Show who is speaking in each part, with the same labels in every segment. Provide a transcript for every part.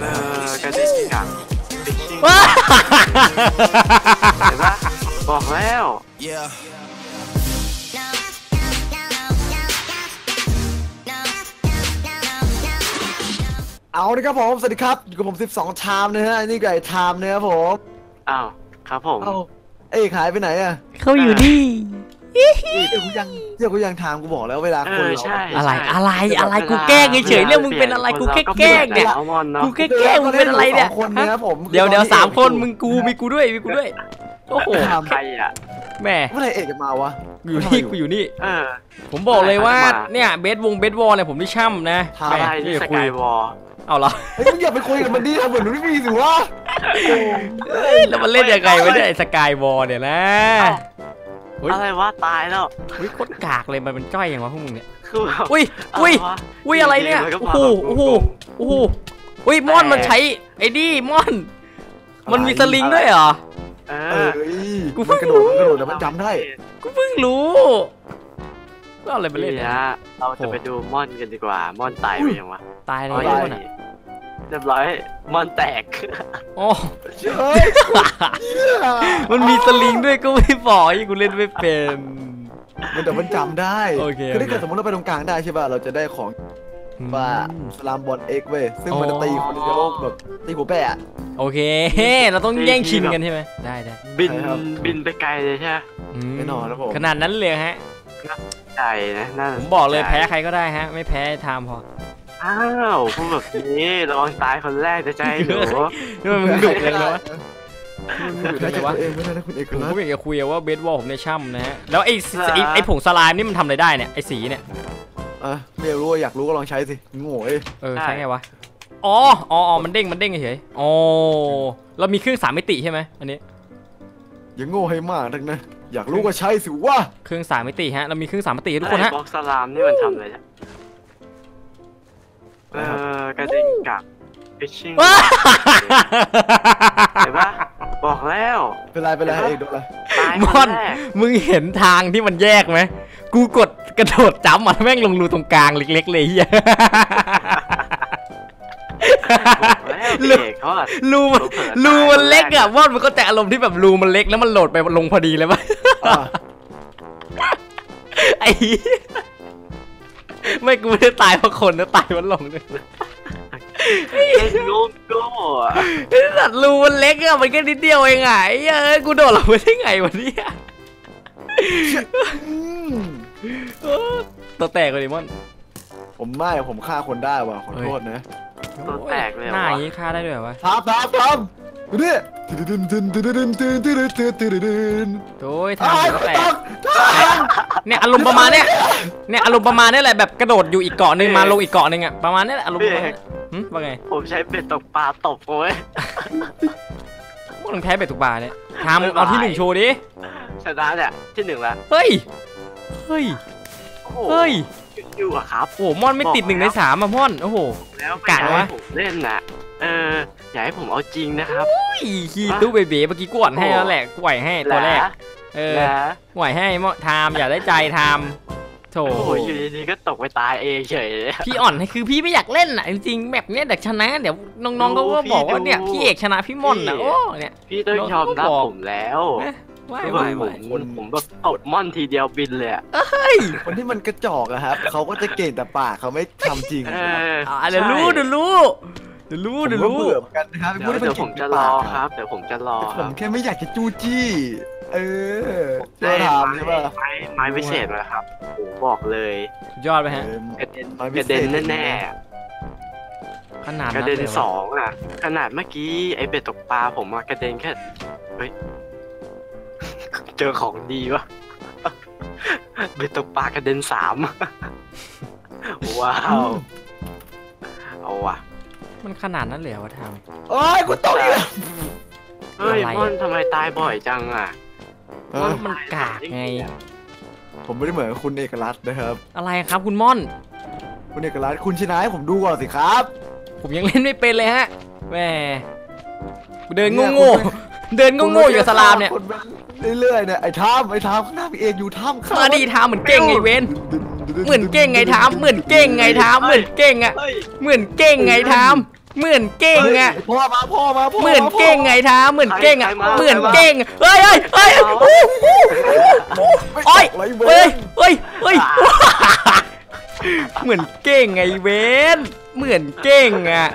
Speaker 1: เออกระดิ่งกับฟิชชิ่ง
Speaker 2: ว้า
Speaker 1: เห็นปะบอกแล้ว
Speaker 3: Yeah.
Speaker 4: เอาละครับผม สวัสดีครับ อยู่กับผม 12 ชามนะฮะ นี่ไก่ชามนะครับผม
Speaker 1: อ้าว ครับผม
Speaker 4: เอาเอ้ยหายไปไหนอะ
Speaker 2: เขาอยู่นี่
Speaker 4: เดี๋ยวกูยังเดี๋ยวกูยังถามกูบอกแล้วเวลา
Speaker 1: เอ
Speaker 4: คน
Speaker 1: อ
Speaker 4: เรา
Speaker 1: ใช่
Speaker 2: อะไร
Speaker 1: ใช่
Speaker 2: อะไรอะไรกูแกล้งเฉยๆเรื่องมึงเป็นอะไรกูแค่แกล้งเนี่ย
Speaker 1: เอามอนเนาะ
Speaker 2: กูแค่แกล้งมึงเป็นอะไรเนี่ย
Speaker 4: สองคนนะครับผม
Speaker 2: เดี๋ยวเดี๋ยวสามคนมึงกูมีกูด้วยมีกูด้วยโอ้โห
Speaker 1: ใครอะ
Speaker 2: แม่
Speaker 4: เมื่อไหรเอกจะมาวะ
Speaker 2: อยู่นี่กูอยู่นี่
Speaker 1: เออ
Speaker 2: ผมบอกเลยว่า
Speaker 1: อะไรครับ
Speaker 2: เนี่ยเบสวงเบสวอลเนี่ยผมได้ช่ำนะ
Speaker 4: ทำ
Speaker 2: แม่
Speaker 1: อะไร
Speaker 2: ไม่
Speaker 1: นี่
Speaker 2: อยา
Speaker 1: ส
Speaker 2: กคุย
Speaker 1: กายวอล
Speaker 2: เอาเหรอ
Speaker 4: เฮ้ยมึงอย่าไปคุยกับมันดิทำเหมือนมึงไม่มีสิวะโอ้
Speaker 2: เอ้ยแล้วมันเล่นยังไงวะเนี่ยไอ้สกายวอลเนี่ยนะ เฮ้ย
Speaker 1: อะไรวะตายแล้ว
Speaker 2: อุ้ยโคตรกากเลยมันเป็นจ้อยอย่างวะพวกมึงเนี่ย
Speaker 1: คือแบบ
Speaker 2: อุ้ยอุ้ยะ
Speaker 1: ไรวะ
Speaker 2: อุ้ยอะไรเนี่ย
Speaker 1: ดีๆมัก็
Speaker 2: โอ้
Speaker 1: มา
Speaker 2: โห
Speaker 1: แบบ
Speaker 2: โอ้โห
Speaker 1: งง
Speaker 2: โอ้โหอุ้ยม่อนมันใช้ไอ้นี่ม่อน มันมีสลิงด้วยเหรอ
Speaker 1: ๆเอ
Speaker 4: เอ
Speaker 1: อ
Speaker 4: อ
Speaker 2: กูเพิ่
Speaker 4: มัน
Speaker 2: ง
Speaker 4: กระโดดมันกระโดดแล้วมันจำได้
Speaker 2: กูเพิ่งรู้ก็อะไรไปเล่น
Speaker 1: นี่
Speaker 2: เนี่ย
Speaker 1: นะเราจะไปดูม่อนกันดีกว่า ม่อนตายไปยังวะ
Speaker 2: ตายเล
Speaker 1: อ๋อย
Speaker 2: ม่อนอะ
Speaker 1: เรียบร้อยม่อนแตก
Speaker 2: โอ้
Speaker 4: เฮ้ย
Speaker 2: มันมีสลิงด้วยก็ไม่บอกยี่กูเล่นไม่เป็น
Speaker 4: มันแต่มันจำได้
Speaker 2: โอเค
Speaker 4: คือถ้าเกิด
Speaker 2: โอเค
Speaker 4: สมมติเราไปตรงกลางได้ใช่ป่ะ เราจะได้ของว่าสลามบอลเอ็กเว้ย ซึ่งมันจะตีคนเดียวแบบตีหัวแปะ
Speaker 2: โอเค เราต้องแย่งชิงกันใช่ไหมได้ได้
Speaker 1: บิน
Speaker 4: ใช่ครับ
Speaker 1: บินไปไกลเลยใช่ไหม
Speaker 2: ม
Speaker 4: แน่นอนครับผม
Speaker 2: ขนาดนั้นเลยฮะ
Speaker 1: ไกลนะน่า
Speaker 2: ผมบอกเลยแพ้ใครก็ได้ฮะ ไม่แพ้ไทม์พอ
Speaker 1: อ้าวพูดแบบนี้ระวังตายคนแรกจะใจหนู
Speaker 2: นี่มันมึงดุเลยนะวะ
Speaker 4: อยู่ได้จากตัวเองไม่ได้นะคุณเอก
Speaker 2: ผม
Speaker 4: นะ
Speaker 2: ก็อยากจะคุยอะว่าเบสบอลผมในช่ำนะฮะแล้วไอ้สไอ้ไอ้ผงสลามนี่มันทำอะไรได้เนี่ยไอ้สีเนี่ย
Speaker 4: อะไม่อยากรู้ว่าอยากรู้ก็ลองใช้สิโง่เอ้ย
Speaker 2: เออใช่ไงวะอ๋ออ๋ออ๋อมันเด้งมันเด้งเฉยๆอ๋อเรามีเครื่องสามมิติใช่ไหมอันนี้
Speaker 4: อย่าโง่ให้มากนักนะ อยากรู้ก็ใช้สิวะ
Speaker 2: เครื่องสามมิติฮะเรามีเครื่องสามมิติให้ทุกคนฮะ
Speaker 1: ไอ้บล็อกสลามนี่มันทำอะไรเนี่ย เออกระดิ่งกับฟิชชิ่ง
Speaker 2: ว้า
Speaker 1: เห็นปะบอกแล้ว
Speaker 4: เป็นไรเป็นไรเอกโดนอะไร
Speaker 1: ตาย
Speaker 2: ม
Speaker 1: ค
Speaker 2: อน
Speaker 1: นแรก
Speaker 2: มึงเห็นทางที่มันแยกไหมกูกดกระโดดจ้ำอะแม่งลงรูตรงกลางเล็กๆเลยเฮีย
Speaker 1: บอกแล้วเอกเขาอะ
Speaker 2: รูมันรูมันเล็กอะวอดมันก็แต่อารมณ์ที่แบบรูมันเล็กแล้วมันโหลดไปลงพอดีเลยปะ
Speaker 4: อะ
Speaker 2: ไอ้เหี้ย ไม่กูไม่ได้ตายเพราะคนนะตายเพราะหลงเนี่ย
Speaker 1: ลูกโก้อ้
Speaker 2: สัตรูมันเล็กอะมันแค่นิดเดียวเองไงเอ้ยกูโดดลงไปได้ไงวันนี้ตัวแตกเลยมอน
Speaker 4: ผมไม่ผมฆ่าคนได้ว่ะขอโทษนะ
Speaker 1: ตัวแตกเลย
Speaker 2: หน้ายยี้ฆ่าได้ด้วยวะ
Speaker 4: ทับทับทับเนี่ย
Speaker 2: โอ้ยทางก็แต
Speaker 4: ก
Speaker 2: เนี่ยอารมณ์ประมาณเนี้ย เนี่ยอารมณ์ประมาณเนี้ยแหละแบบกระโดดอยู่อีกเกาะหนึ่งมาลงอีกเกาะหนึ่งอะประมาณเนี้ยแหละอารมณ์ประมาณเนี้ยหึว่าไง
Speaker 1: ผมใช้เบ็ดตกปลาตบโอ้ย
Speaker 2: พวกมึงแพ้เบ็ดตุกบาเนี่ยทำเอาที่หนึ่งโชว์ดิ
Speaker 1: ชนะเนี่ยที่หนึ่งละ
Speaker 2: เฮ้ยเฮ้ย
Speaker 1: โอ้โห
Speaker 2: เฮ้ย
Speaker 1: อยู่อะครับ
Speaker 2: โอ้โหม่อนไม่ติดหนึ่งในสามอะม่อนโอ้โห
Speaker 1: แล้วไม่
Speaker 2: กะ
Speaker 1: อยาก
Speaker 2: วะ
Speaker 1: ให้ผมเล่นน่ะเอออยากให้ผมเอาจริงนะครับ
Speaker 2: อีขี้ตู้เบเบ้เมื่อกี้กวนให้แล้วแหละกวยให้ตัวแรกเออ
Speaker 1: นะ
Speaker 2: กวยให้ม่อนทามอย่าได้ใจทาม โถ
Speaker 1: โอ้โหอยู่ดีๆก็ตกไปตายเองเฉยเลย
Speaker 2: พี่อ่อนให้คือพี่ไม่อยากเล่นอะจริงๆแบบเนี้ยเด็กชนะเดี๋ยวน้องๆเขาก็บอกว่าเนี่ยพี่เอกชนะพี่ม่อนนะโอ้เนี่ย
Speaker 1: พี่ต้องยอมรับ
Speaker 2: บอก
Speaker 1: ผมแล้ว
Speaker 2: ไม่
Speaker 1: คือ
Speaker 2: ไม่
Speaker 1: แบบผ
Speaker 2: ไม่
Speaker 1: มผมแบบตดม่อนทีเดียวบินเลยอะ
Speaker 4: คนที่มันกระจอกอะครับเขาก็จะเก่งแต่ปากเขาไม่ทำจริง
Speaker 1: เออ
Speaker 2: อะเดี๋ยวรู้เดี๋ยวรู้เดี๋ยวรู้
Speaker 4: ผม
Speaker 2: เดี๋ยว
Speaker 4: ก็
Speaker 2: รู้
Speaker 4: เบื่อเหมือนกันนะครับ
Speaker 1: เดี๋ยว
Speaker 4: พูดให้
Speaker 1: เดี๋ยวผ
Speaker 4: เก่
Speaker 1: ม
Speaker 4: ง
Speaker 1: จะ
Speaker 4: แต่
Speaker 1: ร
Speaker 4: ปา
Speaker 1: อก
Speaker 4: อะ
Speaker 1: ครับเดี๋ยวผมจะรอ
Speaker 4: ผ
Speaker 1: ครั
Speaker 4: ม
Speaker 1: บ
Speaker 4: แค่ไม่อยากจะจู้จี้ เออเจอถามใช่ป่ะ
Speaker 1: ไม้ไม้พิเศษมาครับโอ้โหบอกเลย
Speaker 2: ยอดไปฮะ
Speaker 4: เออก
Speaker 1: ระเด็น
Speaker 4: ไม้
Speaker 1: ก
Speaker 4: พิ
Speaker 1: ระ
Speaker 4: เศษ
Speaker 1: เด็นแน่
Speaker 2: ขนาด
Speaker 1: ๆกระ
Speaker 2: นั้น
Speaker 1: เด็น
Speaker 2: เลยวะ
Speaker 1: สองอะ ขนาดเมื่อกี้ไอเบ็ดตกปลาผมอะกระเด็นแค่เฮ้ยเจอของดีวะเบ็ดตกปลากระเด็นสามว้าวเอาว่ะ
Speaker 2: มันขนาดนั้นเลยเหรอวะทาม
Speaker 4: โอ้ยกูตกอีกแล้ว
Speaker 1: เฮ้ย
Speaker 2: อะไร
Speaker 1: ม่อนทำไมตายบ่อยจังอะ
Speaker 4: เออ
Speaker 2: มันกากไง
Speaker 4: ผมไม่ได้เหมือนคุณเอกลักษณ์นะครับ
Speaker 2: อะไรครับคุณม่อน
Speaker 4: คุณเอกลักษณ์คุณชนะให้ผมดูก่อนสิครับ
Speaker 2: ผมยังเล่นไม่เป็นเลยฮะแหมกูเดินโง่ๆเดินโง่ๆอยู่กับสลามเนี่ย
Speaker 4: คุณไปเรื่อยๆเนี่ยไอ้ทามไอ้ทามข้างหน้าพี่เอกอยู่ถ้ำข้
Speaker 2: มาดีทามเหมือนเก่งไงเว้นเหมือนเก่งไงทามเหมือนเก่งไงทามเหมือนเก่งอะ
Speaker 1: เฮ้ย
Speaker 2: เหมือนเก่งไงทาม เหมือนเก่งอะ
Speaker 4: พ่อมาพ่อมาพ่อ
Speaker 2: เหมือนเก่งไงท้าเหมือนเก่งอะ
Speaker 1: ใครมา
Speaker 2: เหมือน
Speaker 1: ใครมา
Speaker 2: เก่งเฮ้ยเฮ้ยเฮ้ยโอ้โหโอ๊ย
Speaker 4: ไรเว
Speaker 2: เฮ้ย
Speaker 4: น
Speaker 2: เฮ้ยเฮ้ยเหมือนเก่งไงเวนเหมือนเก่งอะ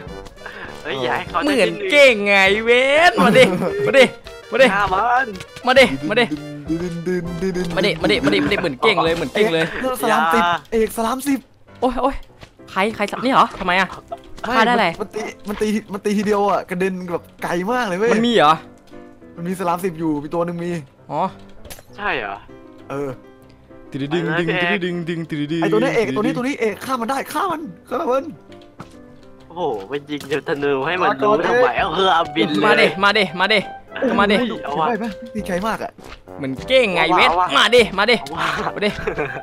Speaker 1: เฮ้ยอย่าให้เขา
Speaker 2: เห
Speaker 1: ได้
Speaker 2: มือน
Speaker 1: ที่หนึ่ง
Speaker 2: เก่งไงเวนมาดิมาดิมาดิ
Speaker 1: ฆ่ามัน
Speaker 2: มาดิมาดิ
Speaker 4: ดึนดึนดึนดึน
Speaker 2: มาดิมาดิมาดิมาดิเหมือนเก่งเลยเหมือนเก่งเลย
Speaker 4: เอกสลามสิบเอกสลามสิบ
Speaker 2: โอ้ยโอ้ยใครใครสับนี่เหรอทำไมอะ ฆ่าได้อะไร
Speaker 4: มันตีมันตีมันตีทีเดียวอะกระเด็นแบบไกลมากเลยเว้ย
Speaker 2: มันมีเหรอ
Speaker 4: มันมีสลามสิบอยู่มีตัวหนึ่งมี
Speaker 2: อ๋อ
Speaker 1: ใช่เหรอ
Speaker 4: เออ
Speaker 2: ตึดึงดึงดึงดึงดึงดึงดึง
Speaker 4: ไอตัวนี้เอกตัวนี้ตัวนี้เอกฆ่ามันได้ฆ่ามันฆ่ามัน
Speaker 1: โอ้โหไปยิงเดี๋ยวธนูให้มันรู้ทำไมเอาเฮือบินเลย
Speaker 2: มาดิมาดิมาดิ มาดิ
Speaker 1: เอา
Speaker 4: ใช่
Speaker 1: ว่ะ
Speaker 4: ไหมดีใจมากอะ
Speaker 2: เหมือนเก่งไง
Speaker 1: เอาวะ
Speaker 2: เวท
Speaker 1: เอาวะ
Speaker 2: มาดิ มาดิ
Speaker 1: เอาว่ะ
Speaker 2: มาดิ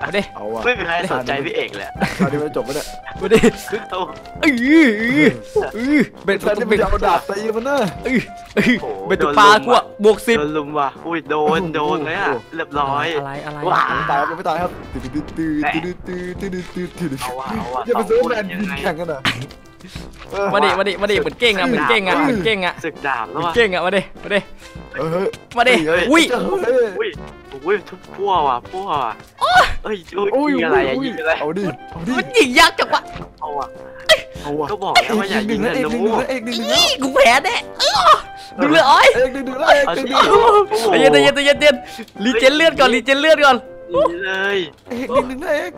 Speaker 2: มาดิ
Speaker 4: เอาว่ะ
Speaker 1: ไม่มีใครสนใจพี่เอกเลย
Speaker 4: คราวนี้มันจบไปเนี่ย
Speaker 2: มาดิ
Speaker 1: โอ้
Speaker 2: เออเออเออเบ็ด
Speaker 4: แทนที่มัน
Speaker 2: เบ็ด
Speaker 4: จะเอาดาบตีมันเนอะ
Speaker 2: เออเออเบ็ดตุกปลากูอะบวกสิบ
Speaker 1: โดนลุมว่ะ อุ้ยโดนโดนเลยอะเรียบร้อย
Speaker 2: อะไรอะไร
Speaker 1: ว้า
Speaker 4: ตายครับยังไม่ตายครับตื้อตื้อตื้อตื้อตื้อตื้อตื้อตื้อตื้อ
Speaker 1: เอาว่ะเอาว่ะ
Speaker 4: อย่าไปซื้อ
Speaker 1: สง
Speaker 4: แม
Speaker 1: คน
Speaker 4: น
Speaker 1: ยัง
Speaker 4: บิน
Speaker 1: ไง
Speaker 4: แข่งกันเหรอเออ
Speaker 2: มาดิมาดิมาดิเหมือนเก่งอะเหมือนเก่งอะเหมือนเก่งอะ
Speaker 1: ศึกดาบ
Speaker 2: เห
Speaker 1: แล้ว
Speaker 2: มือน
Speaker 1: ว่ะ
Speaker 2: เก่งอะมาดิมาดิ
Speaker 4: เออเฮ้ย
Speaker 2: มาดิ
Speaker 4: เฮ้ย
Speaker 2: อุ้ย
Speaker 4: เฮ้ย
Speaker 1: อุ้ยอุ้ยทุบพั่วว่ะพั่วว่ะเอ้ยอุ้ย
Speaker 4: อุ้ย
Speaker 1: ยิงอะไรอะยิงอะไร
Speaker 4: เอาดิเอาดิ
Speaker 2: มันยิงยักษ์จังวะ
Speaker 1: เอาว่ะ
Speaker 4: เอาว่ะ
Speaker 1: ก็บอกแล้วว่าอย่า
Speaker 4: ห
Speaker 1: ยิ
Speaker 4: นึ่
Speaker 1: ง
Speaker 4: งแล้ว
Speaker 1: ธ
Speaker 4: เอกหนึ่ง
Speaker 1: นู
Speaker 4: แล้วเอกหนึ่งหนึ่งแล้ว
Speaker 2: นี่กูแพ้แน่เออดูเลยอ้อย
Speaker 4: เอกหนึ่งหนึ่งแล้วเอก
Speaker 1: เอา
Speaker 4: หนึ่ง
Speaker 1: สิ
Speaker 4: หนึ่ง
Speaker 1: โอ้โห
Speaker 2: ใจเย็นใจเย็นใจเย็นใจเย็นรีเจนเลือดก่อนรีเจนเลือดก่อน
Speaker 1: หนีเลย
Speaker 4: เอกหนึ่งหนึ่งแล้วเอก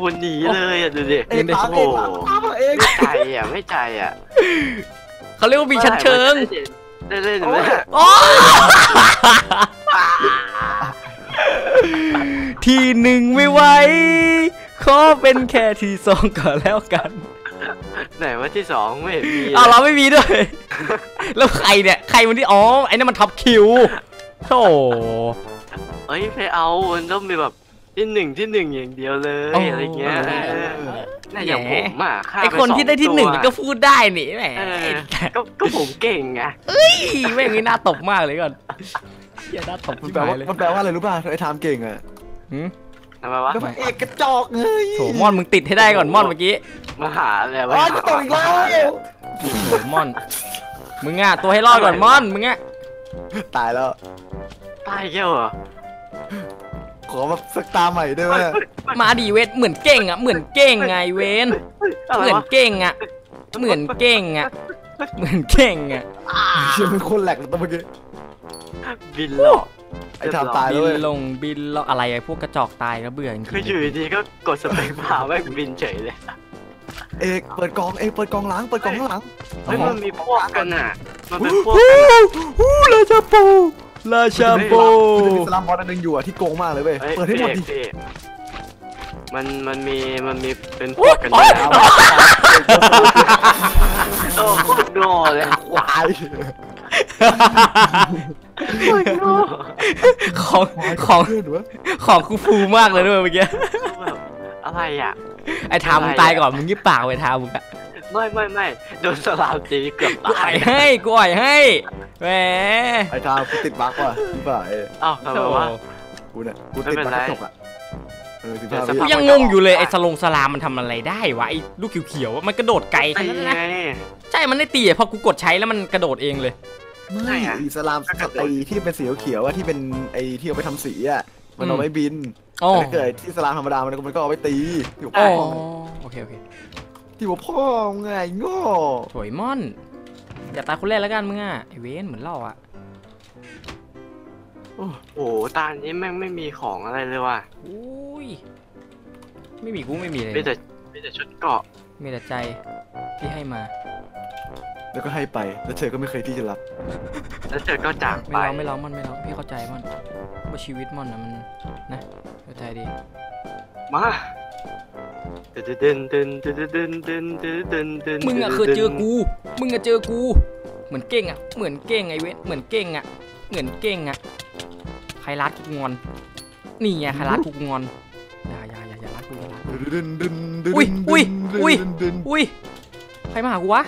Speaker 1: คนหนีเลยอะดูดิ
Speaker 4: เอกตามเอกตามตามเอก
Speaker 1: ไม่ใจอะไม่ใจอะ
Speaker 2: เขาเรียกว่ามีชั้นเชิง
Speaker 1: ได้เล่นไหม
Speaker 2: โอ้ทีหนึ่งไม่ไหวขอเป็นแค่ที่สองก่อนแล้วกัน
Speaker 1: ไหนว่าที่สองไม่เห็นมี
Speaker 2: อ้าวเราไม่มีด้วย แล้วใครเนี่ยใครมันที่อ๋อไอ้นั่นมันท็อปคิวโธ่
Speaker 1: เอ้ยไปเอามันต้องมีแบบ ที่หนึ่งที่หนึ่งอย่างเดียวเลยอะไรเงี้ยเออน่าอย่างผมอะฆ่า
Speaker 2: ไอ
Speaker 1: ป
Speaker 2: คนที่ได้ที่หนึ่ง
Speaker 1: สอ
Speaker 2: นี่
Speaker 1: ตั
Speaker 2: ก็
Speaker 1: ว
Speaker 2: พูดได้นี่แหม
Speaker 1: เออก็ก็ผมเก่งไง
Speaker 2: แม่งนี่น่าตบมากเลยก่อนอย่าน่าตบ
Speaker 4: มัน
Speaker 2: ที่
Speaker 4: แปล
Speaker 2: หาย
Speaker 4: ว่า
Speaker 2: เลย
Speaker 4: มันแปลว่าอะไรรู้ป่ะไอ้ไทม์เก่งอะ
Speaker 2: หืม
Speaker 1: ทำไมวะ
Speaker 4: ก็เอกกระจอกเฮ้ย
Speaker 2: โถม่อนมึงติดให้ได้ก่อนม่อนเมื่อกี้
Speaker 1: มาหาอะไร
Speaker 4: อ๋
Speaker 1: วะ
Speaker 4: อจะตกอีกแล้ว
Speaker 2: โถม่อน มึงอะตัวให้รอดก่อนม่อนมึงอะ
Speaker 4: ตายแล้ว
Speaker 1: ตายแก้วเหรอ
Speaker 4: ขอแบบสักตาใหม่ได้ไหม
Speaker 2: มาดีเวทเหมือนเก่งอะเหมือนเก่งไงเวน
Speaker 1: อะไร
Speaker 2: เหมือน
Speaker 1: วะ
Speaker 2: เก่งอะเหมือนเก่งอะเหมือนเก่งอะ
Speaker 4: เชื่อเป็นคนแหลกเลยตัวเมื่อกี้
Speaker 1: บินหลอก
Speaker 4: ไอ้ไทม์ตาย
Speaker 2: บิ
Speaker 4: แล้วเว้ย
Speaker 2: นลงบินแล้วอะไรไอ้พวกกระจอกตายก็เบื่อจริง
Speaker 1: คืออยู่ดีๆก็กดสเปคบาร์แม่งบินเฉยเลย
Speaker 4: เอกเปิดกองเอกเปิดกองหลังเปิดกองข้างหลัง
Speaker 1: เฮ้ยมันมีพวกกันอะมันเป็นพวก
Speaker 2: ฮู้
Speaker 1: กันอะ
Speaker 2: ฮู้ราชาโป ราชาโป
Speaker 4: มันจะมีสลามบอลอันหนึงอยู่อะที่โกงมากเลยเว้ย
Speaker 1: เฮ้ย
Speaker 4: เปิดให้หมดดิ
Speaker 1: พี่เอกมันมันมีมันมีเป็นพวกกันอยู่แล้วโอ้โหโง่เลย
Speaker 4: ควาย
Speaker 2: ของของ
Speaker 4: เพื่อนหรือวะ
Speaker 2: ของกูฟูมากเลยด้วยเมื่อกี้
Speaker 1: แบบอะไรอะ
Speaker 2: ไอ้ทามมึงตายก่อนมึงยี่ปากไอ้ทามมึงอะ
Speaker 1: ไม่ไม่ไม่โดนสลามตีเกือบ
Speaker 2: กู
Speaker 1: ตา
Speaker 2: อ่อยยให้กูอ่อยให้แหม
Speaker 4: ไอ้ทามกูติดบั๊กว่ะพี่บ่าเอ้ย
Speaker 1: อ้าวทำไมวะ
Speaker 4: กูเนี่ยกูติดบั๊กกระจกอะเออสิบห้า
Speaker 1: เดี๋ยวสั
Speaker 2: กู
Speaker 1: ก
Speaker 4: วิ
Speaker 2: ยังงงอยู่เลยไอ้สลงสลามมันทำอะไรได้วะไอ้ลูกเขียวๆอะมันกระโดดไกลแค่
Speaker 1: ตี
Speaker 2: นั้น
Speaker 1: ไง
Speaker 2: นะใช่มันได้ตีอะพอกูกดใช้แล้วมันกระโดดเองเลย
Speaker 4: ไม่อิสลามสตรีที่เป็นสีเขียวๆว่าที่เป็นไอ้ที่เอาไปทำสีอะมันเอาไว้บิน
Speaker 2: อ๋อ
Speaker 4: แต่ถ้าเกิดที่อิสลามธรรมดามันก็มันก็เอาไว้ตีที่หัว
Speaker 2: อ๋
Speaker 4: พ่
Speaker 2: อ
Speaker 4: อ
Speaker 2: โอเคโอเค
Speaker 4: ที่หัวพ่อไงโง่
Speaker 2: สวยม่อน อย่าตายคนแรกแล้วกันมึงอะไอเวนเหมือนเราอะ
Speaker 1: โอ้โหตานี้แม่งไม่มีของอะไรเลยว่ะ
Speaker 2: อุ้ยไม่มีกูไม่มีเลย
Speaker 1: มีแต่มีแต่ชุดเกราะ
Speaker 2: มีแต่ใจที่ให้มา
Speaker 4: แล้วก็ให้ไป แล้วเธอก็ไม่เคยที่จะรับ
Speaker 1: แล้วเธอก็จาก
Speaker 2: ไม่
Speaker 1: ไป
Speaker 2: ร้องไม่ร้องมันไม่ร้องพี่เข้าใจมันว่าชีวิตมันนะมันนะเข้าใจดี
Speaker 1: มา
Speaker 2: มึงอะเคยเจอกู มึงอะเจอกู เหมือนเก่งอะเหมือนเก่งไอเวนเหมือนเก่งอะเหมือนเก่งอะใครรัดกูงอน นี่ไงใครรัดกูงอน อย่าอย่าอย่าอย่ารัดกูอย่ารัดกู
Speaker 4: ดึน
Speaker 2: อุ้ยอุ้ยอุ้ยอุ้ยใครมาหากูวะ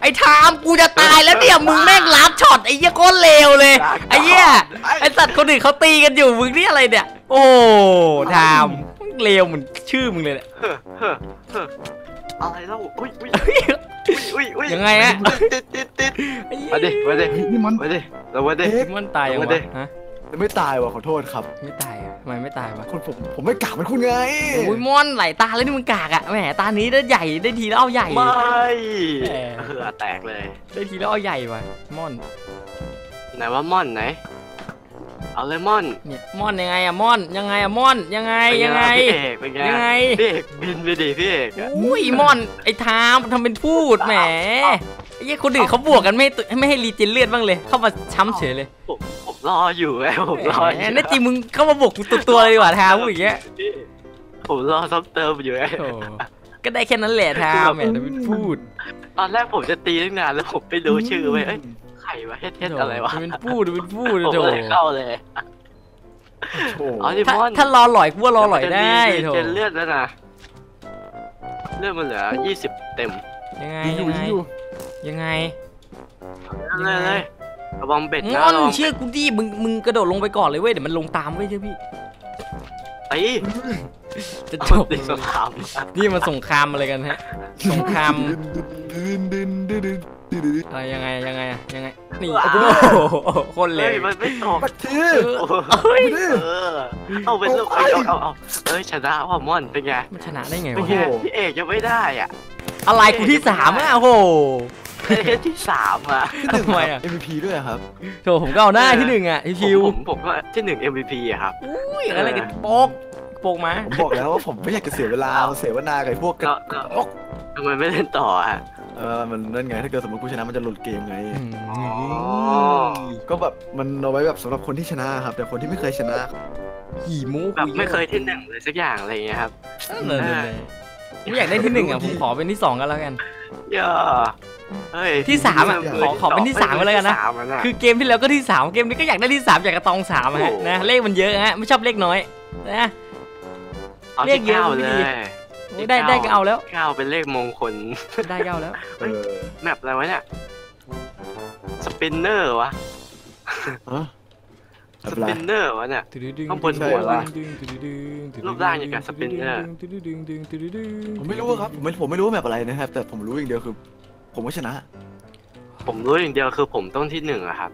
Speaker 2: ไอ้ทามกูจะตายแล้วเนี่ยมึงแม่งลัดช็อตไอ้เหี้ยโคตรเลวเลย ไอ้เหี้ยไอ้สัตว์คนอื่นเขาตีกันอยู่มึงนี่อะไรเนี่ย โอ้ทาม เลวเหมือนชื่อมึงเลยเนี่ย
Speaker 1: เฮ้อเฮ้อเฮ้ออะไรเล่าอุ้ยอุ้ยอุ้ยอุ้ย
Speaker 2: ยังไงอะ
Speaker 1: ติดติดติด
Speaker 2: ไอ้เหี้ย
Speaker 1: มาดิมาดิ
Speaker 4: เฮ้ยนี่มัน
Speaker 1: มาดิเรามาดิ
Speaker 4: เอ๊ะ
Speaker 2: มันตายยัง
Speaker 1: เอา
Speaker 2: วะ
Speaker 1: มาดิ
Speaker 2: ฮะ
Speaker 4: ไม่ตายว่ะขอโทษครับ
Speaker 2: ไม่ตายอะทำไมไม่ตายวะ
Speaker 4: คนผมผมไม่กล้าเป็นคุณไง
Speaker 2: โอ้ยมอนไหลตาแล้วนี่มึงกากอะแหมตานี้ได้ใหญ่ได้ทีแล้วเอาใหญ่
Speaker 1: ไม่
Speaker 2: แหม
Speaker 1: เออแตกเลย
Speaker 2: ได้ทีแล้วเอาใหญ่ว่ะมอน
Speaker 1: ไหนว่าม่อนไหน เอาเลยม่อน
Speaker 2: เนี่ยมอนยังไงอะมอนยังไงอะมอนยังไง
Speaker 1: เป็น
Speaker 2: ยังไง
Speaker 1: พี่เอกเป็นไง
Speaker 2: ยังไง
Speaker 1: พี่เอกบินไปดิพี่เอกอะ
Speaker 2: อุ้ยมอนไอ้ทามทำเป็นพูดแหมไอ้เหี้ยคนอื่นเขาบวกกันไม่ให้ไม่ให้รีเจนเลือดบ้างเลย เข้ามาช้ำเฉยเลย
Speaker 1: ผมผมรออยู่ไงผมรออ
Speaker 2: แหม
Speaker 1: ยู่
Speaker 2: แน่จริงมึงเข้ามาบวกกูตัวตัวๆเลยดีกว่าทามพูดอย่างเงี้ย
Speaker 1: พี่ผมรอซ้ำเติมอยู่ไง
Speaker 2: โอ้ก็ได้แค่นั้นแหละทามแหมทำเป็นพูด
Speaker 1: ตอนแรกผมจะตีตั้งนานแล้วผมไปดูชื่อไว้เอ้ยใคร วะเฮ็ดเฮ็ดอะไรวะ
Speaker 2: ทำเป็นพูดทำเป็นพูด
Speaker 1: ผม
Speaker 2: โถ
Speaker 1: เลยเข้าเลย
Speaker 4: โอ้
Speaker 1: อ๋อที่
Speaker 2: ถ้า
Speaker 1: ม่อน
Speaker 2: ถ้ารอหลอยกูว่ารอหลอยได้
Speaker 1: เดี๋
Speaker 2: โถ
Speaker 1: ยวมันจะมีเลือดแล้วนะเลือดมันเหลือ20เต็ม
Speaker 2: ยังไง
Speaker 4: ยิงอ
Speaker 2: ยั
Speaker 4: ยู่
Speaker 2: งไง
Speaker 4: ยิงอยู่
Speaker 2: ยังไง
Speaker 1: เลยเลยระวังเบ็ด
Speaker 2: ง
Speaker 1: นะ
Speaker 2: อน
Speaker 1: ระวัง
Speaker 2: เชื่อกูดิมึงมึงกระโดดลงไปก่อนเลยเว้ยเดี๋ยวมันลงตามเว้ยเชื่อพี่
Speaker 1: ไอ้
Speaker 2: จะจ
Speaker 1: เอา
Speaker 2: บ
Speaker 1: ติดสงคราม
Speaker 2: นี่มันสงครามอะไรกันฮะสงคราม
Speaker 4: ดึนดึนดึนดึนดึนดึน
Speaker 2: อะไรยังไงยังไงอะยังไงนี่
Speaker 1: ว้าว
Speaker 2: โอ้โหโคนเล
Speaker 1: เฮ้
Speaker 2: ย
Speaker 1: ยมันไม่ตก
Speaker 4: ปัดที
Speaker 1: โอ้โห
Speaker 2: เฮ้ย
Speaker 4: ไม่ได้
Speaker 1: เออเอาเป็นลูกเอาเอาเอาเอาเอ้ยชนะว่ามอนเป็นไง
Speaker 2: มันชนะได้ไง
Speaker 1: เป็น
Speaker 2: วะ
Speaker 1: ไงพี่เอกยังไม่ได้อะ
Speaker 2: อะไรกูที่สามอะโอ้โห
Speaker 1: เอ้ยที่สามอะ
Speaker 4: ที่หนึ่ง
Speaker 2: ทำไมอะ
Speaker 4: ครับ MVP ด้วยครับ
Speaker 2: โถผมก็เอาหน้าที่หนึ่งอะชิว
Speaker 1: ผมผมก็ที่หนึ่ง MVP อะครับ
Speaker 2: ๆอุ้ยอะไรกันโปกโปกมา
Speaker 4: ผมบอกแล้วว่าผมไม่อยากจะเสียเวลามาเสียเวลากับไอ้พวกกระ
Speaker 1: แล้วแล้วทำไมไม่เล่นต่ออะ
Speaker 4: เออมันนั่นไงถ้าเกิดสมมติกูชนะมันจะหลุดเกมไง
Speaker 1: อ๋อ
Speaker 4: ก็แบบมันเอาไว้แบบสำหรับคนที่ชนะครับ แต่คนที่ไม่เคยชนะ
Speaker 2: ขี่มู
Speaker 1: แบบไม่เคยที่หนึ่งเลยสักอย่างอะไรอย่างเงี้ยครับ
Speaker 2: เออไม่อยากได้ที่หนึ่งอะผมขอเป็นที่สองกันแล้วกัน
Speaker 1: ย่าเฮ้ย
Speaker 2: ที่สามอะขอขอเป็นที่สามไปแล้วกันนะ
Speaker 1: ที่สามอะนะ
Speaker 2: คือเกมที่แล้วก็ที่สามเกมนี้ก็อยากได้ที่สามอยากกระตองสามอะฮะ
Speaker 1: โอ้โห
Speaker 2: นะเลขมันเยอะฮะไม่ชอบเลขน้อยนะ
Speaker 1: เอา
Speaker 2: เรียก
Speaker 1: ที่
Speaker 2: เยอะ
Speaker 1: เก้า
Speaker 2: ไม่
Speaker 1: เล
Speaker 2: ดี
Speaker 1: ย
Speaker 2: โอ้ย ได้ได้ก็เอาแล้ว
Speaker 1: เก้าเป็นเลขมงคล
Speaker 2: ได้ก็เอาแล้ว
Speaker 4: เออ
Speaker 1: แมปอะไรวะเนี่ย สปินเนอร์วะ
Speaker 4: ฮะ
Speaker 1: สปินเนอร์วะเนี่ย ข้างบน
Speaker 4: ใช่เหรอ
Speaker 1: รูปร่างอย่างกับสปินเนอร์
Speaker 4: ผมไม่รู้ครับผมไม่ผมไม่รู้ว่าแบบอะไรนะครับ แต่ผมรู้อย่างเดียวคือ ผมก็ชนะ
Speaker 1: ผมรู้อย่างเดียวคือผมต้องที่หนึ่งอะครับ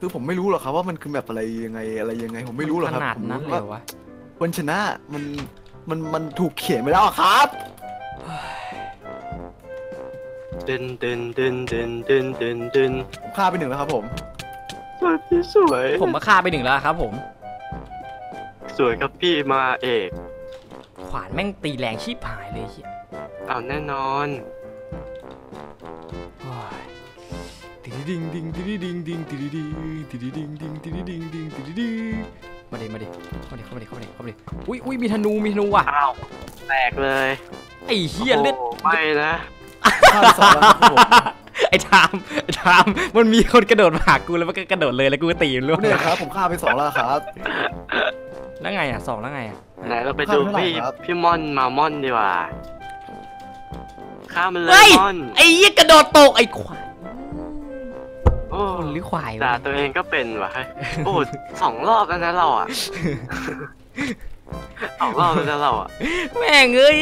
Speaker 4: คือผมไม่รู้หรอกครับว่ามันคือแบบอะไรยังไงอะไรยังไง ผมไม่รู้หรอกครับ
Speaker 2: ขนาด
Speaker 4: ผม
Speaker 2: นั้น
Speaker 4: รู้
Speaker 2: เลย
Speaker 4: ว่า
Speaker 2: เหรอวะ
Speaker 4: คนชนะมัน มันมันถูกเขียนไปแล้วอะครับ
Speaker 1: ดึนดึนดึนดึนดึนดึนดึน
Speaker 4: ผมฆ่าไปหนึ่งแล้วครับผม
Speaker 1: สวยพี่สวย
Speaker 2: ผมมาฆ่าไปหนึ่งแล้วครับ ผม
Speaker 1: สวยครับพี่มาเอก
Speaker 2: ขวานแม่งตีแรงชีพหายเลยเฮีย
Speaker 1: เอาแน่นอน
Speaker 2: โอ้ยติดดิงดิงติดดิงดิงติดดิงติดดิงดิงติดดิงดิงติดดิง มาดิมาดิเข้ามาดิเข้ามาดิเข้ามาดิเข้ามาดิอุ้ยอุ้ยมีธนูมีธนูว่ะ
Speaker 1: อ้าวแตกเลย
Speaker 2: ไอ้เฮียเลือด
Speaker 1: โไม่นะ
Speaker 4: ฆ่าไปสองแล้วครับผม
Speaker 2: ไอ้ทามไอ้ทามมันมีคนกระโดดมาหากูแล้วมันก็กระโดดเลยแล้วกูก็ตีมันร่วง
Speaker 4: เนี่ยครับผมฆ่าไปสองแล้วครับ
Speaker 2: แล้วไงอะสองแล้วไงอะ
Speaker 1: ไหนเราไปดู
Speaker 4: ข้ามเท่าไหร่
Speaker 1: พี่
Speaker 4: ครับ
Speaker 1: พี่ม่อนมามอนดีกว่าข้ามมันเล
Speaker 2: เฮ้
Speaker 1: ย
Speaker 2: ย
Speaker 1: ม่อน
Speaker 2: ไอ้เหี้ยกระโดดตกไอ้ควาย
Speaker 1: โอ้
Speaker 2: คนหรือควายวะ
Speaker 1: ด่าตัวเองก็เป็นว่ะเฮ้ยโอ้สองรอบแล้วนะเราอะสองรอบแล้วนะเราอะ
Speaker 2: แม่งเอ้ย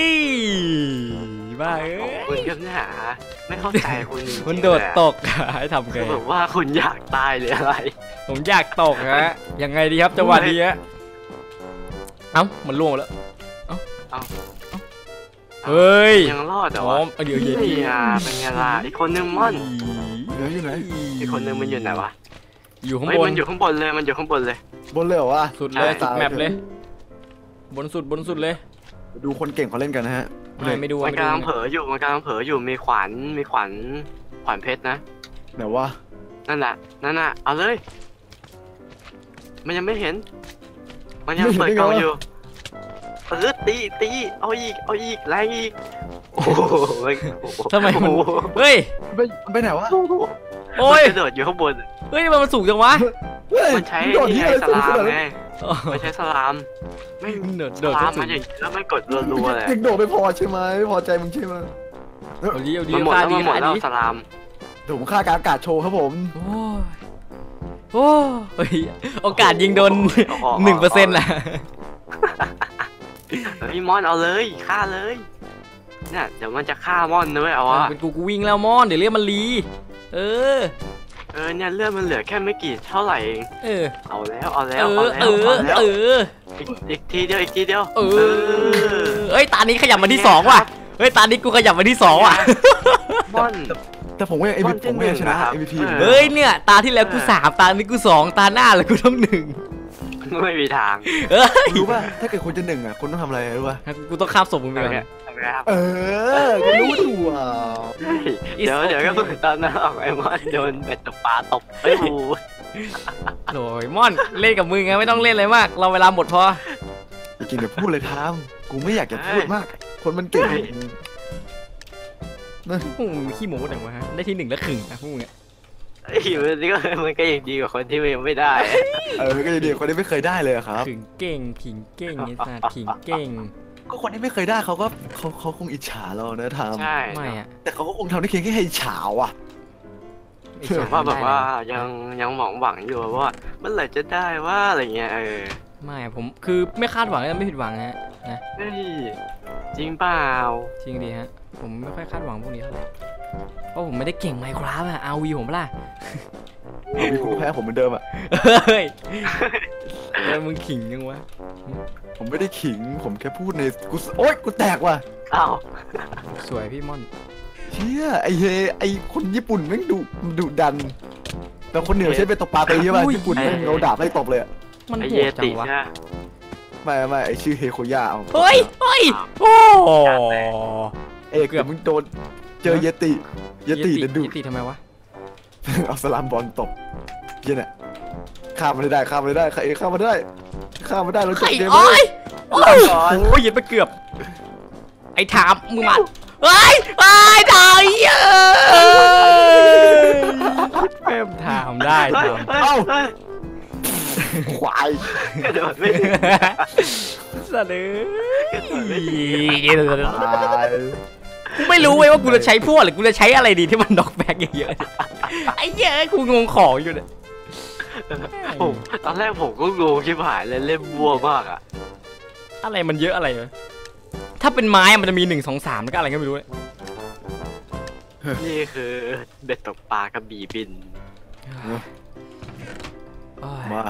Speaker 2: บ้าเอ้
Speaker 1: ขอบคุณ
Speaker 2: ย
Speaker 1: ครับเนี่ยไม่เข้าใจคุณจริงๆ
Speaker 2: มันโดด
Speaker 1: เลยอะ
Speaker 2: ตกอะให้ทำไง
Speaker 1: คือแบบว่าคุณอยากตายหรืออะไร
Speaker 2: ผมอยากตกฮะยังไงดีครับจังหวะนี้ฮะเอ้ามันล่วงแล้วเอ้า
Speaker 1: เอ้า
Speaker 2: เฮ้ย
Speaker 1: ยังรอดเหร
Speaker 2: พ
Speaker 1: อ
Speaker 2: ร้อ
Speaker 1: วะ
Speaker 2: มเอาเดี๋ยวเย็น
Speaker 1: นี่อะเป็นไงล่ะอีกคนนึงม่อน
Speaker 4: เหลืออยู่ไหน
Speaker 1: อีกคนนึงมันอยู่ไหนวะ
Speaker 2: อยู่ข้าง
Speaker 1: เฮ้ย
Speaker 2: บน
Speaker 1: มันอยู่ข้างบนเลยมันอยู่ข้างบนเลย
Speaker 4: บนเลยเหรอวะ
Speaker 2: สุดเลยสุดแมปเลย บนสุดบนสุดเลย
Speaker 4: ดูคนเก่งเขาเล่นกันนะฮะ
Speaker 2: ไม่ไม่ดู
Speaker 1: มัน
Speaker 2: ไม่ดู
Speaker 1: กำลังเผลออยู่มันกำลังเผลออยู่มีขวานมีขวานขวานเพชรนะ
Speaker 4: ไหนวะ
Speaker 1: นั่นแหละนั่นน่ะเอาเลย มันยังไม่เห็น มันยังเปิดกล่องอยู่เออตีตีเอาอีกเอาอีกแรงอีก โอ้โหโอ้โห
Speaker 2: ทำไมมัน
Speaker 1: โอ้โห
Speaker 2: เฮ้ย
Speaker 4: ไปไปไหนวะ
Speaker 1: โอ้โห
Speaker 2: โอ้ย
Speaker 1: มันกระโดดอยู่ข้างบน
Speaker 2: เฮ้ยทำไมมันสูงจังวะ
Speaker 4: เฮ้ย
Speaker 1: มันใช้
Speaker 4: โดด
Speaker 1: นี่
Speaker 4: ที่
Speaker 1: ไง
Speaker 4: อะไร
Speaker 1: ส
Speaker 4: สูง
Speaker 1: ลา
Speaker 4: ข
Speaker 1: ม
Speaker 4: นาด
Speaker 1: ไง
Speaker 4: นั้น
Speaker 1: มันใช้สลาม ไม่
Speaker 2: โดด
Speaker 1: ส
Speaker 2: โดด
Speaker 1: ลาม
Speaker 2: สู
Speaker 1: มางอย่างนี้แล้วมันกดรัวๆเลย
Speaker 4: เด็กโดดไม่พอใช่ไหมไม่พอใจมึงใช่ไหม
Speaker 2: เอาดีเอาดี
Speaker 1: มันหมด
Speaker 2: ฆ่า
Speaker 1: แล้ว
Speaker 2: ดี
Speaker 1: มันหมด
Speaker 2: ฆ่า
Speaker 1: แล้ว
Speaker 2: ดี
Speaker 1: สลาม
Speaker 4: เดี๋ยวผมฆ่ากบอากาศโชว์ครับผม
Speaker 2: โอ้ยโอ้ยเฮ้ยโอกาสยิงโดนหนึ่งเปอร์เซ็นต์ะ
Speaker 1: เฮ้ยมอนเอาเลยฆ่าเลย เนี่ยเดี๋ยวมันจะฆ่ามอนนะเว้ยเอาวะ
Speaker 2: เป็นกูกูวิ่งแล้วมอนเดี๋ยวเรียกมันรีเออ
Speaker 1: เออเนี่ยเลือดมันเหลือแค่ไม่กี่เท่าไหร่เอง
Speaker 2: เออ
Speaker 1: เอาแล้วเอา
Speaker 2: เอ
Speaker 1: แล้ว
Speaker 2: อ
Speaker 1: เอา
Speaker 2: เอ
Speaker 1: แล้ว
Speaker 2: อ
Speaker 1: เอาแล้ว
Speaker 2: เออ
Speaker 1: อีกอีกทีเดียวอีกทีเดียว
Speaker 2: เออเอ้ยตานี้ขยับมาที่สองว่ะเฮ้ยตานี้กูขยับมาที่สองว่ะ
Speaker 1: มอน
Speaker 4: แต่ผมก็ยัง MVP ผมก็ยังชนะ MVP อยู่
Speaker 2: เฮ้ยเนี่ยตาที่แล้วกูสามตานี้กูสองตาหน้าแล้วกูต้องหนึ่ง
Speaker 1: ไม่มีทาง
Speaker 2: เอ้ย
Speaker 4: รู้ป่ะถ้าเกิดคุณจะหนึ่งอะคุณต้องทำอะไรรู้ป่ะ
Speaker 2: กูต้องข้ามศพมึงไป
Speaker 1: เอา
Speaker 2: ก่อน
Speaker 1: เนี่ยเอาเนี่ยครับ
Speaker 4: เออคุณรู้อยู่อะ
Speaker 1: เฮ้ยเดี๋ยวเดี๋ยวก็เหมือนตอนนั้นออกไอ้มอนโดนเบ็ดตกปลาตบเฮ้ยโอ้โห
Speaker 2: โอ้ยม่อนเล่นกับมึงไงไม่ต้องเล่นอะไรมาก เราเวลาหมดพอ
Speaker 4: จริงๆเดี๋ยวพูดเลยทามกูไม่อยากจะพูดมาก คนมันเก่ง
Speaker 2: พวกมึงขี้โม้จังวะฮะได้ที่หนึ่งแล้วขึงนะพวกมึงอะ
Speaker 1: เฮ้ยมันก็มันก็ยังดีกว่าคนที่ยังไม่ได้
Speaker 4: เออก็จะดีคนที่ไม่เคยได้เลยอะครับ
Speaker 2: ขึงเก่งขิงเก่งไอ้สัตว์ขิงเก่ง
Speaker 4: ก็คนที่ไม่เคยได้เขาก็เขาเขาคงอิจฉาเรานะทาม
Speaker 1: ใช่
Speaker 2: ไม่อะ
Speaker 4: แต่เขาก็คงทำได้เพียงแค่ให้อิจฉาว่ะ
Speaker 2: ไอ้
Speaker 1: ถือ
Speaker 2: สัตว์
Speaker 1: ว่าแบบ
Speaker 2: ไม่ได้
Speaker 1: ว่ายังยังหวังหวังอยู่ว่าเมื่อไหร่จะได้ว่าอะไรเงี้ยเออ
Speaker 2: ไม่อะผมคือไม่คาดหวังแล้วไม่ผิดหวังนะฮะนะ
Speaker 1: เฮ้ยจริงเปล่า
Speaker 2: จริงดีฮะ ผมไม่ค่อยคาดหวังพวกนี้เท่าไหร่เพราะผมไม่ได้เก่งไมโครอะเอาวีผมปะล่ะ
Speaker 4: เอามีคุณแพ้ผมเหมือนเดิมอะ
Speaker 2: เฮ้ยเออมึงขิงยังวะ
Speaker 4: ผมไม่ได้ขิง ผมแค่พูดในกูสโอ๊ยกูแตกว่ะ
Speaker 1: อ้าว
Speaker 2: สวยพี่ม่อน
Speaker 4: เชี่ยไอเฮไอคนญี่ปุ่นแม่งดุดุดัน แต่คนเหนือใช้เป็นตบปลาตีใช่ป่ะญี่ปุ่นแม่งเอาดาบไล่ตบเลยอะ
Speaker 2: มัน
Speaker 1: ไอ
Speaker 2: โห
Speaker 1: เย
Speaker 2: ดจั
Speaker 1: ติ
Speaker 2: งวะ
Speaker 1: ใช่ไหม
Speaker 4: ไม่ไม่ไอชื่อเฮโคย่าเอา
Speaker 2: เฮ้ยเฮ้ยโอ้
Speaker 4: เอกเกือบมึงโดนเจอเยติเยติเดนดุ
Speaker 2: เยติทำไมวะ
Speaker 4: เอาสลามบอลตบเหี้ย็นอะข้ามมันได้ข้ามมันได้ใครข้ามมันได้ข้ามมันได้เราจบ
Speaker 2: ไอ้
Speaker 4: เกม
Speaker 2: โอ้
Speaker 4: เลยย
Speaker 2: โอ้ยโอ้ยเหยียบไปเกือบ ไอ้ถามมึงมาเฮ้ยไอ้ถามเย้ยแม่มถามได้
Speaker 1: เฮ้ย
Speaker 2: ถาม
Speaker 1: เอ้าเฮ้ย
Speaker 4: ควาย
Speaker 1: กระโดดไม่ถึง
Speaker 2: สะดือ
Speaker 4: ตาย
Speaker 2: กูไม่รู้เว้ยว่ากูจะใช้พวกหรือกูจะใช้อะไรดีที่มันน็อกแบ็กเยอะๆไอ้เหี้ยอะกูงงของอยู่เนี่ย
Speaker 1: ผมตอนแรกผมก็งงชิบหายเลยเล่นบัวมากอะ
Speaker 2: อะไรมันเยอะอะไรวะถ้าเป็นไม้อะมันจะมีหนึ่งสองสามแล้วก็อะไรก็ไม่รู้เนี่ย
Speaker 1: นี่คือเบ็ดตกปลากระบี่บิน
Speaker 2: โอ้ย
Speaker 4: มา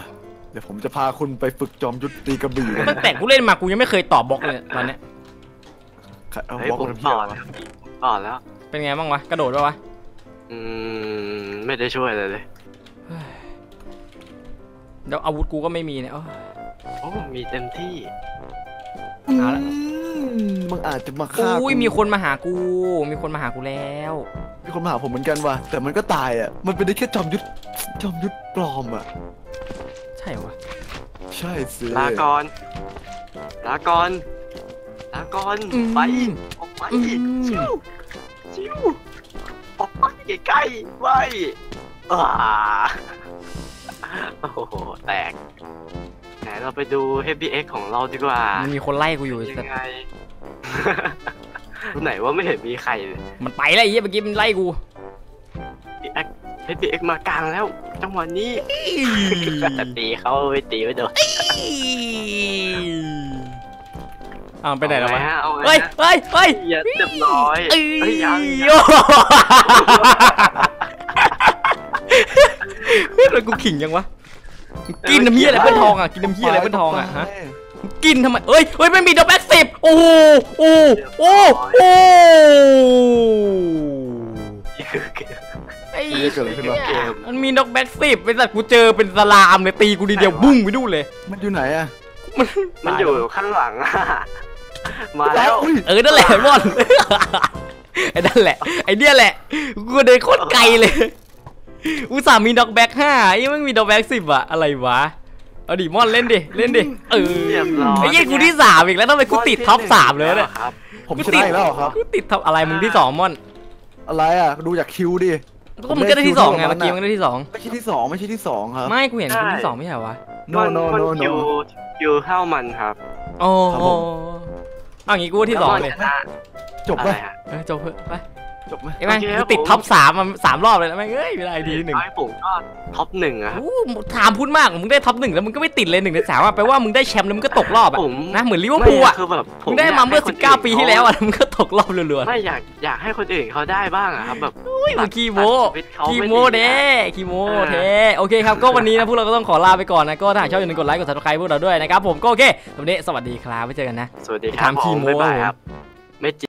Speaker 4: เดี๋ยวผมจะพาคุณไปฝึกจอมยุทธตีกระบี่นะ
Speaker 2: ตั้งแต่กูเล่นมากูยังไม่เคยตอบบล็อกเลยตอนเนี้ย
Speaker 4: เอา
Speaker 1: เฮ้ย
Speaker 4: บล็อก
Speaker 1: ผม
Speaker 4: มัน
Speaker 1: ต่
Speaker 4: เพี้
Speaker 1: อย
Speaker 4: ว
Speaker 1: แล้วผมต่อแล้ว
Speaker 2: เป็นไงบ้างวะ กระโดดปะวะ
Speaker 1: อืม ไม่ได้ช่วยเลยเลย
Speaker 2: เดี๋ยวอาวุธกูก็ไม่มีเนี่ยโอ้ย
Speaker 1: โอ้มีเต็มที่
Speaker 2: เอาละ
Speaker 4: อืมมึงอาจจะมาฆ่า
Speaker 2: อุ้ย
Speaker 4: กู
Speaker 2: มีคนมาหากู มีคนมาหากูแล้ว
Speaker 4: มีคนมาหาผมเหมือนกันว่ะ แต่มันก็ตายอะ มันเป็นได้แค่จอมยุทธจอมยุทธปลอมอะ
Speaker 2: ใช่วะ
Speaker 4: ใช่สิ
Speaker 1: ลาก่อนลาก่อนลาก่อนไปออกไปชิวชิวออกไปใกล้ๆไว้อ่าโอ้โหแตกไหนเราไปดู HBX ของเราดีกว่า
Speaker 2: มันมีคนไล่กูอยู่
Speaker 1: ยั
Speaker 2: แต่
Speaker 1: งไง ไหนว่าไม่เห็นมีใครเลย
Speaker 2: มันไปแล้วไอ้เหี้ยเมื่อกี้มันไล่กู
Speaker 1: HBX HBX มากลางแล้ว จังหวะนี้ ตีเขาไปตีไปโดน
Speaker 2: อ้าวไปไหนแล้ววะ
Speaker 1: เอาฮะเอาไง
Speaker 2: เฮ้ย
Speaker 1: ฮะ
Speaker 2: เฮ้ยเฮ้ย
Speaker 1: อย่าเรียบร้อย
Speaker 2: เอ้ย
Speaker 1: เฮ้ยยังยัง
Speaker 2: โอ้เฮ้ยแล้วกูขิงยังวะกินน้ำเหี้ยอะไรเพื่อนทองอะกินน้ำเหี้ยอะไรเพื่อนทองอะฮะ กินทำไมเอ้ยเฮ้ยไม่มีดอกแบ็กสิบโอ้โหโอ้โหโอ้โหโอ้ไอ้
Speaker 4: เกิดอะไรขึ้นวะ
Speaker 1: เกม
Speaker 2: มันมีดอกแบ็กสิบเป็นสัตว์กูเจอเป็นสลามเลยตีกูดีเดียวบุ้งไปดูนเลย
Speaker 4: มันอยู่ไหนอะ
Speaker 2: มัน
Speaker 1: มันอยู่ข้างหลังอะ มาแล้ว
Speaker 4: อุ้ย
Speaker 2: เออนั่นแหละบอลไอ้นั่นแหละไอ้เนี่ยแหละกูเดินโคตรไกลเลยอุตส่าห์มีดอกแบ็กห้ายังไม่มีดอกแบ็กสิบอะอะไรวะเอาดิมอนเล่นดิเล่นดิเออ
Speaker 1: เรียบร้อย
Speaker 2: ไอ้ยี่กูที่สามอีกแล้วทำไมกูติดท็อปสามเลยเนี่ย
Speaker 1: ครับ
Speaker 4: ผมชนะอีกแล้วเหรอครับ
Speaker 2: กูติดท็อปอะไรมึงที่สองมอน
Speaker 4: อะไรอะดูจากคิวดิ
Speaker 2: ก็มึงก็ได้ที่สองไง
Speaker 4: ผมได้
Speaker 2: เมื่อกี้มึงได้ที่สอง
Speaker 4: ไม่ใช่ที่สองไม่ใช่ที่สองครับ
Speaker 2: ไม่กูเห็นคุณที่สองไม่ใช่เหรอวะ
Speaker 4: โน
Speaker 1: มัน
Speaker 4: โน
Speaker 1: มัน
Speaker 4: โนโน
Speaker 1: อยู่อยู่เท่ามันครับ
Speaker 2: โอ้
Speaker 4: ครับ
Speaker 2: โห
Speaker 4: ผม
Speaker 2: เอางี้กูว่าที่สองเลย
Speaker 1: แล้วมันชนะ
Speaker 4: จบ
Speaker 1: อะไร
Speaker 4: ป่ะ
Speaker 1: ฮะ
Speaker 2: เออจบเถอะไป
Speaker 4: จบไหม
Speaker 2: ไอ้แม่ง
Speaker 1: โอเคค
Speaker 2: กู
Speaker 1: รับ
Speaker 2: ติด
Speaker 1: ผม
Speaker 2: ท็อปสามมาสามรอบเลยนะแม่งเอ้ยไม่ได้ทีหนึ่ง
Speaker 1: ไอ้ผมก็ท็อปหนึ่งอะครับ
Speaker 2: อู้ถามพูดมากมึงได้ท็อปหนึ่งแล้วมึงก็ไม่ติดเลยหนึ่งในสามอะแปลว่ามึงได้แชมป์แล้วมึงก็ตกรอบอะ
Speaker 1: ผม
Speaker 2: นะเหมือนลิเวอร์พูลอะ
Speaker 1: คือแบบผ
Speaker 2: มึงได้มาเมื่อ
Speaker 1: ยกให้คน
Speaker 2: 19ปีที่แล้วอะมึงก็ตกรอบรัวๆ
Speaker 1: ไม่อยากอยากให้คนอื่นเขาได้บ้างอะครับแบบ
Speaker 2: อุ้ยมึงขี้โม
Speaker 1: ชีวิตเขา
Speaker 2: ขี้
Speaker 1: ไม่
Speaker 2: โม
Speaker 1: ดี
Speaker 2: เด้
Speaker 1: อะ
Speaker 2: ขี้โม
Speaker 1: เออ
Speaker 2: เทโอเคครับก็วันนี้นะพวกเราก็ต้องขอลาไปก่อนนะก็ถ้าหากชอบอย่าลืมกดไลค์กด subscribe พวกเราด้วยนะครับผมก็โอเควันนี้สวัสดีครับไว้เจอกันนะ
Speaker 1: สวัสดีครับ
Speaker 2: ทำขี้
Speaker 1: ผม
Speaker 2: โม้
Speaker 1: บ๊ายบายครับไม่จริง